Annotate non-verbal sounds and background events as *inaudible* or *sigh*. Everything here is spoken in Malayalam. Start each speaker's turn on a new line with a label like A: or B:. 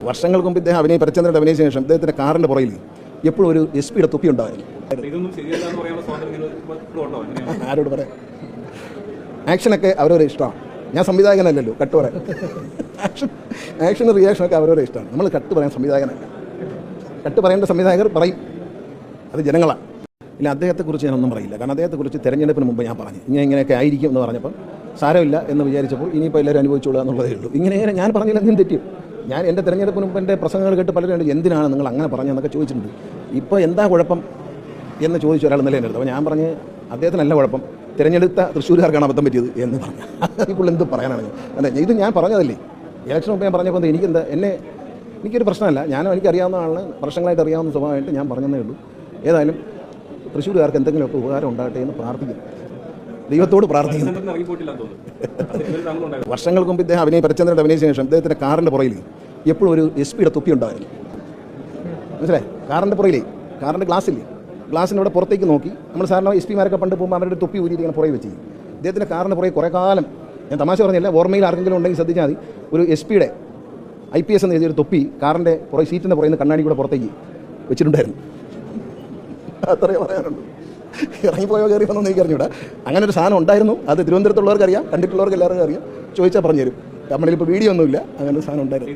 A: വർഷങ്ങൾക്ക് മുമ്പ് ഇദ്ദേഹം അഭിനയ പരചന്ദ്രന്റെ അഭിനയിച്ച ശേഷം ഇദ്ദേഹത്തിന്റെ കാറിന്റെ പുറയിൽ എപ്പോഴും ഒരു എസ് പിയുടെ തൊപ്പി ഉണ്ടായിരുന്നു. *laughs* ആരോട് പറയാം? ആക്ഷനൊക്കെ അവരവരെ ഇഷ്ടമാണ്. ഞാൻ സംവിധായകനല്ലല്ലോ കട്ട് പറയാം. ആക്ഷൻ ആക്ഷൻ റിയാക്ഷൻ ഒക്കെ അവരവരെ ഇഷ്ടമാണ്. നമ്മൾ കട്ട് പറയാൻ സംവിധായകനല്ല. കട്ട് പറയേണ്ട സംവിധായകർ പറയും. അത് ജനങ്ങളാണ്. ഇല്ല അദ്ദേഹത്തെക്കുറിച്ച് ഞാനൊന്നും പറയില്ല. കാരണം അദ്ദേഹത്തെക്കുറിച്ച് തിരഞ്ഞെടുപ്പിന് മുമ്പ് ഞാൻ പറഞ്ഞു. ഇങ്ങനെ ഇങ്ങനെയൊക്കെ ആയിരിക്കും എന്ന് പറഞ്ഞപ്പോൾ സാരമില്ല എന്ന് വിചാരിച്ചപ്പോൾ ഇനിയിപ്പോൾ എല്ലാവരും അനുഭവിച്ചോളൂ എന്നുള്ളതേ ഉള്ളൂ. ഇങ്ങനെ ഇങ്ങനെ ഞാൻ പറഞ്ഞില്ല എന്തും തെറ്റും. ഞാൻ എന്റെ തിരഞ്ഞെടുപ്പിന് മുമ്പ് എന്റെ പ്രസംഗങ്ങൾ കേട്ട് പലരും എന്തിനാണ് നിങ്ങൾ അങ്ങനെ പറഞ്ഞതെന്നൊക്കെ ചോദിച്ചിട്ടുണ്ട്. ഇപ്പോൾ എന്താ കുഴപ്പം എന്ന് ചോദിച്ച ഒരാൾ നിലയിൽ എടുത്തു അപ്പോൾ ഞാൻ പറഞ്ഞ് അദ്ദേഹത്തിനല്ല കുഴപ്പം തിരഞ്ഞെടുത്ത തൃശ്ശൂരുകാർക്കാണ് അബദ്ധം പറ്റിയത് എന്ന് പറഞ്ഞു. ഇപ്പോൾ എന്ത് പറയാനാണ്? അല്ല ഇത് ഞാൻ പറഞ്ഞതല്ലേ? ഇലക്ഷൻ മുമ്പ് ഞാൻ പറഞ്ഞപ്പോൾ എനിക്കെന്താ എന്നെ എനിക്കൊരു പ്രശ്നമല്ല ഞാൻ എനിക്കറിയാവുന്ന ആളിന് പ്രശ്നങ്ങളായിട്ട് അറിയാവുന്ന സ്വഭാവമായിട്ട് ഞാൻ പറഞ്ഞതേ ഉള്ളൂ. ഏതായാലും തൃശ്ശൂരുകാർക്ക് എന്തെങ്കിലുമൊക്കെ ഉപകാരം ഉണ്ടാകട്ടെ എന്ന് പ്രാർത്ഥിക്കുന്നു. ദൈവത്തോട് പ്രാർത്ഥിക്കുന്നു. വർഷങ്ങൾക്ക് മുമ്പ് ഇദ്ദേഹം അഭിനയ പരിചന്ദ്രൻ അഭിനയിച്ച ശേഷം ഇദ്ദേഹത്തിന്റെ കാറിന്റെ പുറയിൽ എപ്പോഴും ഒരു എസ് പിയുടെ തൊപ്പി ഉണ്ടായിരുന്നു. മനസ്സിലായി? കാറിന്റെ പുറയിലേ കാറിന്റെ ഗ്ലാസ്സില്ലേ? ഗ്ലാസ്സിന്റെ ഇവിടെ പുറത്തേക്ക് നോക്കി നമ്മൾ സാറിന് എസ് പിമാരൊക്കെ പണ്ട് പോകുമ്പോൾ അവരുടെ തൊപ്പി ഊരിയിട്ട് ഇങ്ങനെ പുറകെ വെച്ച് ഇദ്ദേഹത്തിന്റെ കാറിന്റെ പുറകെ കുറേ കാലം ഞാൻ തമാശ പറഞ്ഞില്ല ഓർമ്മയിൽ ആർക്കെങ്കിലും ഉണ്ടെങ്കിൽ ശ്രദ്ധിച്ചാൽ മതി. ഒരു എസ് പിയുടെ ഐ പി എസ് എന്ന് എഴുതിയൊരു തൊപ്പി കാറിന്റെ പുറകെ സീറ്റിന്റെ പുറയിൽ നിന്ന് കണ്ണാടി കൂടെ പുറത്തേക്ക് വെച്ചിട്ടുണ്ടായിരുന്നു. അത്രയേ പറയാനുള്ളൂ. ഇറങ്ങിപ്പോയോ കയറി വന്നോ എനിക്ക് അറിഞ്ഞൂടാ. അങ്ങനെ ഒരു സാധനം ഉണ്ടായിരുന്നു. അത് തിരുവനന്തപുരത്തുള്ളവർക്ക് അറിയാം കണ്ടിട്ടുള്ളവർക്ക് എല്ലാവർക്കും അറിയാം. ചോദിച്ചാൽ പറഞ്ഞുതരും. തരും നമ്മളിൽ വീഡിയോ ഒന്നുമില്ല. അങ്ങനെ ഒരു സാധനം ഉണ്ടായിരുന്നു.